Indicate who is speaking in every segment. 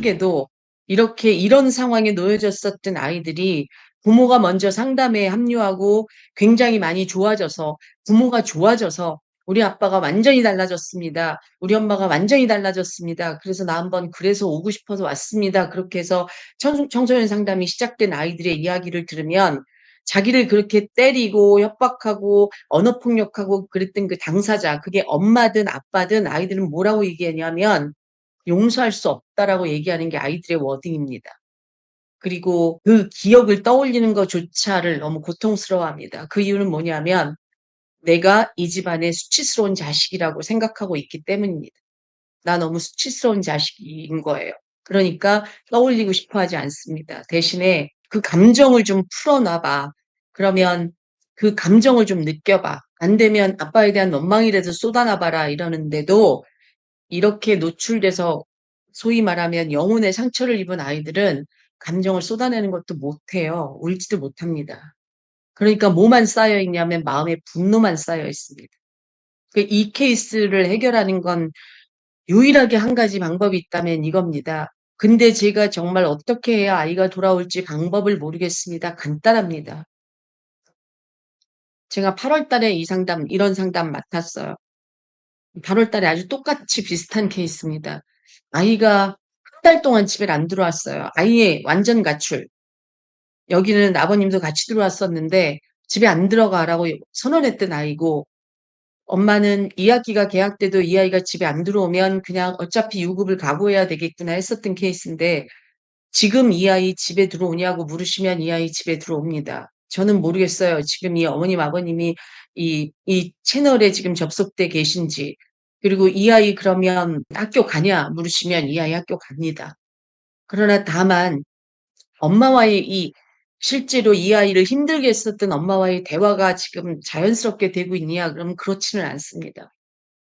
Speaker 1: 슬프게도 이렇게 이런 상황에 놓여졌었던 아이들이 부모가 먼저 상담에 합류하고 굉장히 많이 좋아져서 부모가 좋아져서 "우리 아빠가 완전히 달라졌습니다. 우리 엄마가 완전히 달라졌습니다. 그래서 나 한번 그래서 오고 싶어서 왔습니다." 그렇게 해서 청 청소년 상담이 시작된 아이들의 이야기를 들으면 자기를 그렇게 때리고 협박하고 언어 폭력하고 그랬던 그 당사자 그게 엄마든 아빠든 아이들은 뭐라고 얘기하냐면 "용서할 수 없다."라고 얘기하는 게 아이들의 워딩입니다. 그리고 그 기억을 떠올리는 것조차를 너무 고통스러워합니다. 그 이유는 뭐냐면 내가 이 집안의 수치스러운 자식이라고 생각하고 있기 때문입니다. 나 너무 수치스러운 자식인 거예요. 그러니까 떠올리고 싶어 하지 않습니다. 대신에 "그 감정을 좀 풀어놔 봐. 그러면 그 감정을 좀 느껴봐. 안 되면 아빠에 대한 원망이라도 쏟아놔 봐라." 이러는데도 이렇게 노출돼서 소위 말하면 영혼의 상처를 입은 아이들은 감정을 쏟아내는 것도 못해요. 울지도 못합니다. 그러니까 뭐만 쌓여 있냐면 마음에 분노만 쌓여 있습니다. 그이 케이스를 해결하는 건 유일하게 한 가지 방법이 있다면 이겁니다. 근데 제가 정말 어떻게 해야 아이가 돌아올지 방법을 모르겠습니다. 간단합니다. 제가 8월 달에 이 상담 이런 상담 맡았어요. 8월 달에 아주 똑같이 비슷한 케이스입니다. 아이가 한 달 동안 집에 안 들어왔어요. 아이의 완전 가출. 여기는 아버님도 같이 들어왔었는데 "집에 안 들어가."라고 선언했던 아이고 엄마는 2 학기가 개학돼도 이 아이가 집에 안 들어오면 그냥 '어차피 유급을 각오해야 되겠구나.' 했었던 케이스인데 지금 이 아이 집에 들어오냐고 물으시면 이 아이 집에 들어옵니다. 저는 모르겠어요. 지금 이 어머님 아버님이 이 이 채널에 지금 접속돼 계신지. 그리고 "이 아이 그러면 학교 가냐?" 물으시면 이 아이 학교 갑니다. 그러나 다만 엄마와의 이 실제로 이 아이를 힘들게 했었던 엄마와의 대화가 지금 자연스럽게 되고 있냐 그러면 그렇지는 않습니다.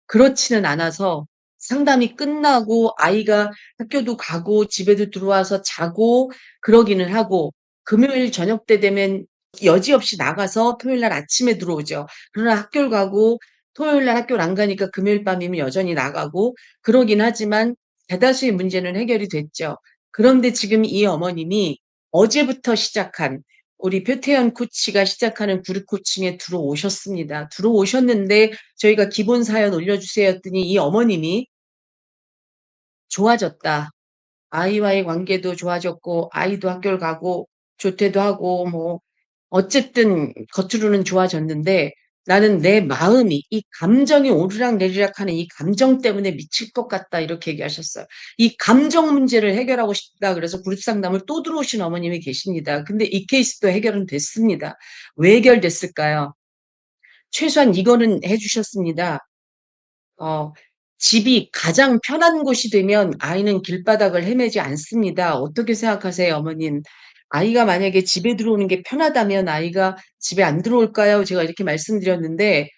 Speaker 1: 그렇지는 않아서 상담이 끝나고 아이가 학교도 가고 집에도 들어와서 자고 그러기는 하고 금요일 저녁 때 되면 여지없이 나가서 토요일 날 아침에 들어오죠. 그러나 학교를 가고 토요일 날 학교를 안 가니까 금요일 밤이면 여전히 나가고 그러긴 하지만 대다수의 문제는 해결이 됐죠. 그런데 지금 이 어머님이 어제부터 시작한 우리 표태연 코치가 시작하는 그룹 코칭에 들어오셨습니다. 들어오셨는데 저희가 기본 사연 올려주세요 했더니 이 어머님이 좋아졌다. 아이와의 관계도 좋아졌고 아이도 학교를 가고 조퇴도 하고 뭐 어쨌든 겉으로는 좋아졌는데 나는 내 마음이 이 감정이 오르락 내리락 하는 이 감정 때문에 미칠 것 같다 이렇게 얘기하셨어요. 이 감정 문제를 해결하고 싶다 그래서 그룹 상담을 또 들어오신 어머님이 계십니다. 근데 이 케이스도 해결은 됐습니다. 왜 해결됐을까요? 최소한 이거는 해 주셨습니다. 어 집이 가장 편한 곳이 되면 아이는 길바닥을 헤매지 않습니다. 어떻게 생각하세요 어머님? 아이가 만약에 집에 들어오는 게 편하다면 아이가 집에 안 들어올까요? 제가 이렇게 말씀드렸는데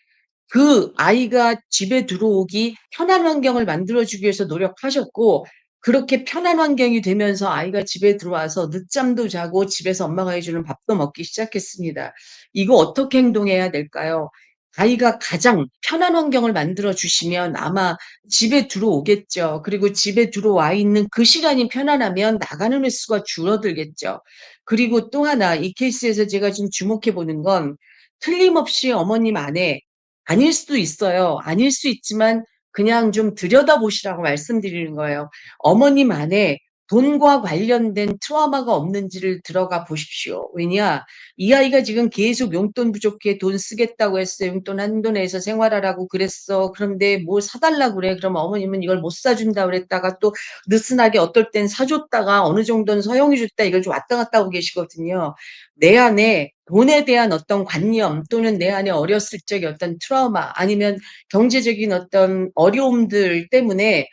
Speaker 1: 그 아이가 집에 들어오기 편한 환경을 만들어 주기 위해서 노력하셨고 그렇게 편한 환경이 되면서 아이가 집에 들어와서 늦잠도 자고 집에서 엄마가 해 주는 밥도 먹기 시작했습니다. 이거 어떻게 행동해야 될까요? 아이가 가장 편한 환경을 만들어 주시면 아마 집에 들어오겠죠. 그리고 집에 들어와 있는 그 시간이 편안하면 나가는 횟수가 줄어들겠죠. 그리고 또 하나 이 케이스에서 제가 좀 주목해 보는 건 틀림없이 어머님 안에 아닐 수도 있어요. 아닐 수 있지만 그냥 좀 들여다보시라고 말씀드리는 거예요. 어머님 안에 돈과 관련된 트라우마가 없는지를 들어가 보십시오. 왜냐? 이 아이가 지금 계속 "용돈 부족해. 돈 쓰겠다고 했어. 용돈 한도 내에서 생활하라고 그랬어. 그런데 뭘 사 달라고 그래." 그럼 어머님은 이걸 못 사 준다 그랬다가 또 느슨하게 어떨 땐 사 줬다가 어느 정도는 서용해 줬다 이걸 좀 왔다 갔다 하고 계시거든요. 내 안에 돈에 대한 어떤 관념 또는 내 안에 어렸을 적의 어떤 트라우마 아니면 경제적인 어떤 어려움들 때문에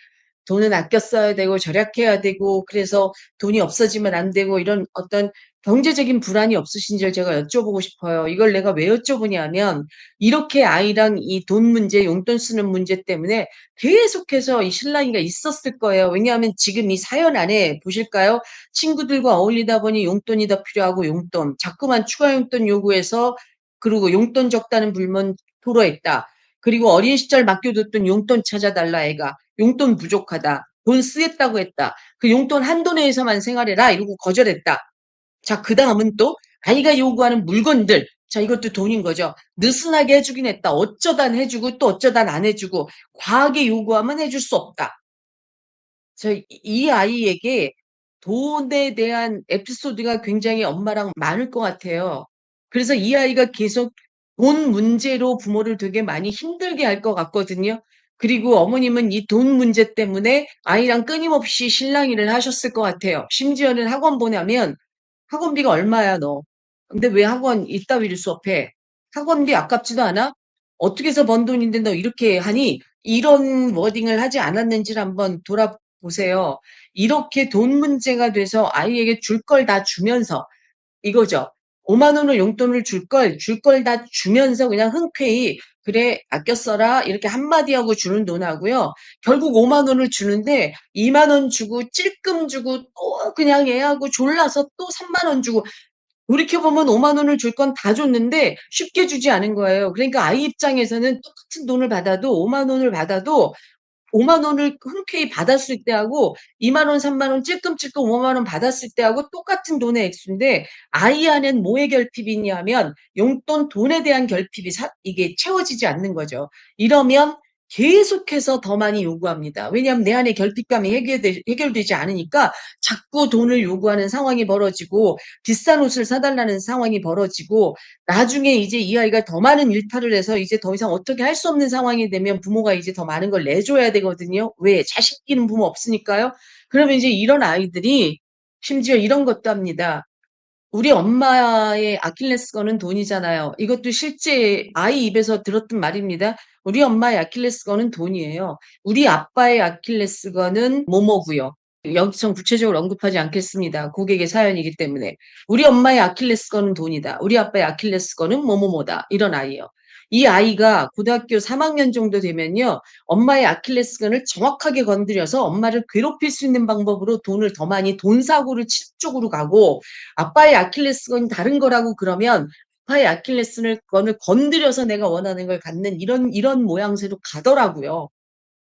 Speaker 1: 돈은 아껴 써야 되고 절약해야 되고 그래서 돈이 없어지면 안 되고 이런 어떤 경제적인 불안이 없으신지를 제가 여쭤보고 싶어요. 이걸 내가 왜 여쭤보냐면 이렇게 아이랑 이 돈 문제, 용돈 쓰는 문제 때문에 계속해서 이 실랑이가 있었을 거예요. 왜냐하면 지금 이 사연 안에 보실까요? 친구들과 어울리다 보니 용돈이 더 필요하고 용돈, 자꾸만 추가 용돈 요구해서 그리고 용돈 적다는 불만 토로했다. 그리고 어린 시절 맡겨뒀던 용돈 찾아달라 애가 용돈 부족하다. 돈 쓰겠다고 했다. 그 용돈 한도 내에서만 생활해라 이러고 거절했다. 자, 그 다음은 또 아이가 요구하는 물건들. 자, 이것도 돈인 거죠. 느슨하게 해주긴 했다. 어쩌단 해주고 또 어쩌단 안 해주고 과하게 요구하면 해줄 수 없다. 저이 아이에게 돈에 대한 에피소드가 굉장히 엄마랑 많을 것 같아요. 그래서 이 아이가 계속 돈 문제로 부모를 되게 많이 힘들게 할 것 같거든요. 그리고 어머님은 이 돈 문제 때문에 아이랑 끊임없이 실랑이를 하셨을 것 같아요. 심지어는 학원 보내면 "학원비가 얼마야 너? 근데 왜 학원 이따위를 수업해? 학원비 아깝지도 않아? 어떻게 해서 번 돈인데 너 이렇게 하니?" 이런 워딩을 하지 않았는지를 한번 돌아보세요. 이렇게 돈 문제가 돼서 아이에게 줄 걸 다 주면서 이거죠. 5만 원을 용돈을 줄 걸, 줄 걸 다 주면서 그냥 흔쾌히 " 그래 아껴 써라." 이렇게 한마디 하고 주는 돈하고요. 결국 5만 원을 주는데 2만 원 주고 찔끔 주고 또 그냥 애하고 졸라서 또 3만 원 주고 돌이켜 보면 5만 원을 줄 건 다 줬는데 쉽게 주지 않은 거예요. 그러니까 아이 입장에서는 똑같은 돈을 받아도 5만 원을 받아도 5만 원을 흔쾌히 받았을 때하고 2만 원, 3만 원 찔끔찔끔 5만 원 받았을 때하고 똑같은 돈의 액수인데 아이 안엔 뭐의 결핍이냐면 용돈 돈에 대한 결핍이 사 이게 채워지지 않는 거죠. 이러면 계속해서 더 많이 요구합니다. 왜냐하면 내 안에 결핍감이 해결되 해결되지 않으니까 자꾸 돈을 요구하는 상황이 벌어지고 비싼 옷을 사 달라는 상황이 벌어지고 나중에 이제 이 아이가 더 많은 일탈을 해서 이제 더 이상 어떻게 할 수 없는 상황이 되면 부모가 이제 더 많은 걸 내줘야 되거든요. 왜? 자식 끼는 부모 없으니까요. 그러면 이제 이런 아이들이 심지어 이런 것도 합니다. 우리 엄마의 아킬레스건은 돈이잖아요. 이것도 실제 아이 입에서 들었던 말입니다. 우리 엄마의 아킬레스건은 돈이에요. 우리 아빠의 아킬레스건은 뭐뭐고요. 여기선 구체적으로 언급하지 않겠습니다. 고객의 사연이기 때문에. 우리 엄마의 아킬레스건은 돈이다. 우리 아빠의 아킬레스건은 뭐뭐뭐다. 이런 아이예요. 이 아이가 고등학교 3 학년 정도 되면요. 엄마의 아킬레스건을 정확하게 건드려서 엄마를 괴롭힐 수 있는 방법으로 돈을 더 많이 돈 사고를 칠 쪽으로 가고 아빠의 아킬레스건이 다른 거라고 그러면 아빠의 아킬레스건을 건드려서 내가 원하는 걸 갖는 이런 이런 모양새로 가더라고요.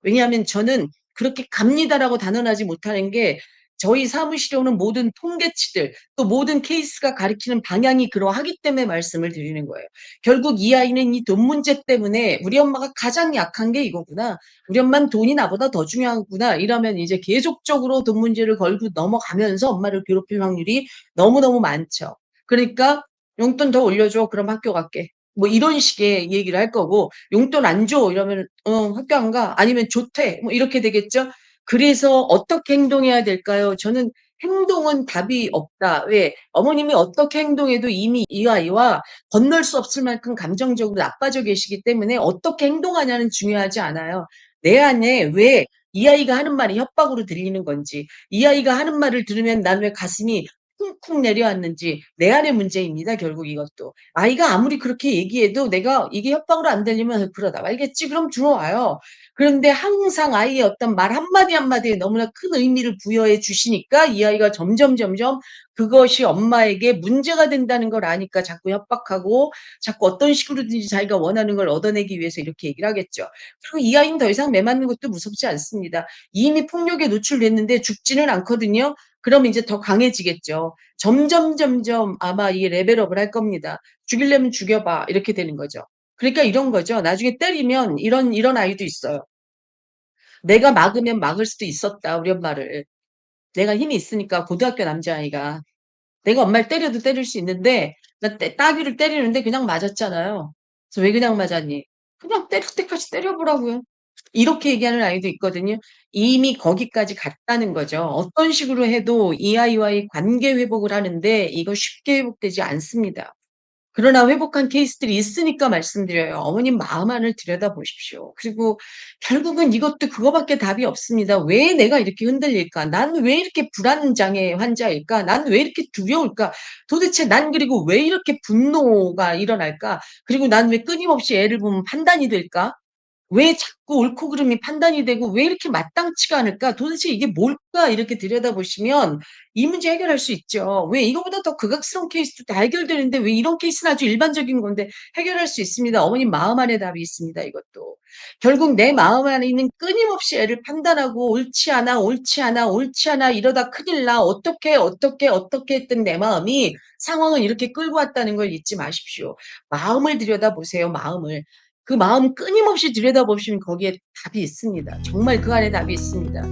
Speaker 1: 왜냐하면 저는 그렇게 갑니다라고 단언하지 못하는 게 저희 사무실에 오는 모든 통계치들 또 모든 케이스가 가리키는 방향이 그러하기 때문에 말씀을 드리는 거예요. 결국 이 아이는 이 돈 문제 때문에 '우리 엄마가 가장 약한 게 이거구나. 우리 엄마는 돈이 나보다 더 중요하구나.' 이러면 이제 계속적으로 돈 문제를 걸고 넘어가면서 엄마를 괴롭힐 확률이 너무너무 많죠. 그러니까 " 용돈 더 올려줘. 그럼 학교 갈게." 뭐 이런 식의 얘기를 할 거고 "용돈 안 줘." 이러면은 "어 학교 안 가." 아니면 "좋대." 뭐 이렇게 되겠죠. 그래서 어떻게 행동해야 될까요? 저는 행동은 답이 없다. 왜? 어머님이 어떻게 행동해도 이미 이 아이와 건널 수 없을 만큼 감정적으로 나빠져 계시기 때문에 어떻게 행동하냐는 중요하지 않아요. 내 안에 왜 이 아이가 하는 말이 협박으로 들리는 건지, 이 아이가 하는 말을 들으면 난 왜 가슴이 쿵쿵 내려앉는지 내 안의 문제입니다, 결국 이것도. 아이가 아무리 그렇게 얘기해도 내가 이게 협박으로 안 들리면 '그러다 말겠지.' 그럼 들어와요. 그런데 항상 아이의 어떤 말 한마디 한마디에 너무나 큰 의미를 부여해 주시니까 이 아이가 점점 점점 그것이 엄마에게 문제가 된다는 걸 아니까 자꾸 협박하고 자꾸 어떤 식으로든지 자기가 원하는 걸 얻어내기 위해서 이렇게 얘기를 하겠죠. 그리고 이 아이는 더 이상 매 맞는 것도 무섭지 않습니다. 이미 폭력에 노출됐는데 죽지는 않거든요. 그러면 이제 더 강해지겠죠. 점점 점점 아마 이 레벨업을 할 겁니다. "죽이려면 죽여 봐." 이렇게 되는 거죠. 그러니까 이런 거죠. 나중에 때리면 이런 이런 아이도 있어요. "내가 막으면 막을 수도 있었다, 우리 엄마를. 내가 힘이 있으니까." 고등학교 남자아이가. "내가 엄마를 때려도 때릴 수 있는데 나 때 따귀를 때리는데 그냥 맞았잖아요. 그래서 왜 그냥 맞았니?" "그냥 때릴 때까지 때려 보라고요." 이렇게 얘기하는 아이도 있거든요. 이미 거기까지 갔다는 거죠. 어떤 식으로 해도 이 아이와의 관계 회복을 하는데 이거 쉽게 회복되지 않습니다. 그러나 회복한 케이스들이 있으니까 말씀드려요. 어머님 마음 안을 들여다보십시오. 그리고 결국은 이것도 그거밖에 답이 없습니다. '왜 내가 이렇게 흔들릴까? 난 왜 이렇게 불안장애 환자일까? 난 왜 이렇게 두려울까? 도대체 난 그리고 왜 이렇게 분노가 일어날까? 그리고 난 왜 끊임없이 애를 보면 판단이 될까? 왜 자꾸 옳고 그름이 판단이 되고 왜 이렇게 마땅치가 않을까? 도대체 이게 뭘까? 이렇게 들여다보시면 이 문제 해결할 수 있죠. 왜 이거보다 더 극악스러운 케이스도 다 해결되는데 왜 이런 케이스는 아주 일반적인 건데 해결할 수 있습니다. 어머님 마음 안에 답이 있습니다. 이것도. 결국 내 마음 안에 있는 끊임없이 애를 판단하고 옳지 않아, 옳지 않아, 옳지 않아 이러다 큰일 나. 어떻게, 어떻게, 어떻게 했던 내 마음이 상황을 이렇게 끌고 왔다는 걸 잊지 마십시오. 마음을 들여다보세요. 마음을. 그 마음 끊임없이 들여다보시면 거기에 답이 있습니다. 정말 그 안에 답이 있습니다.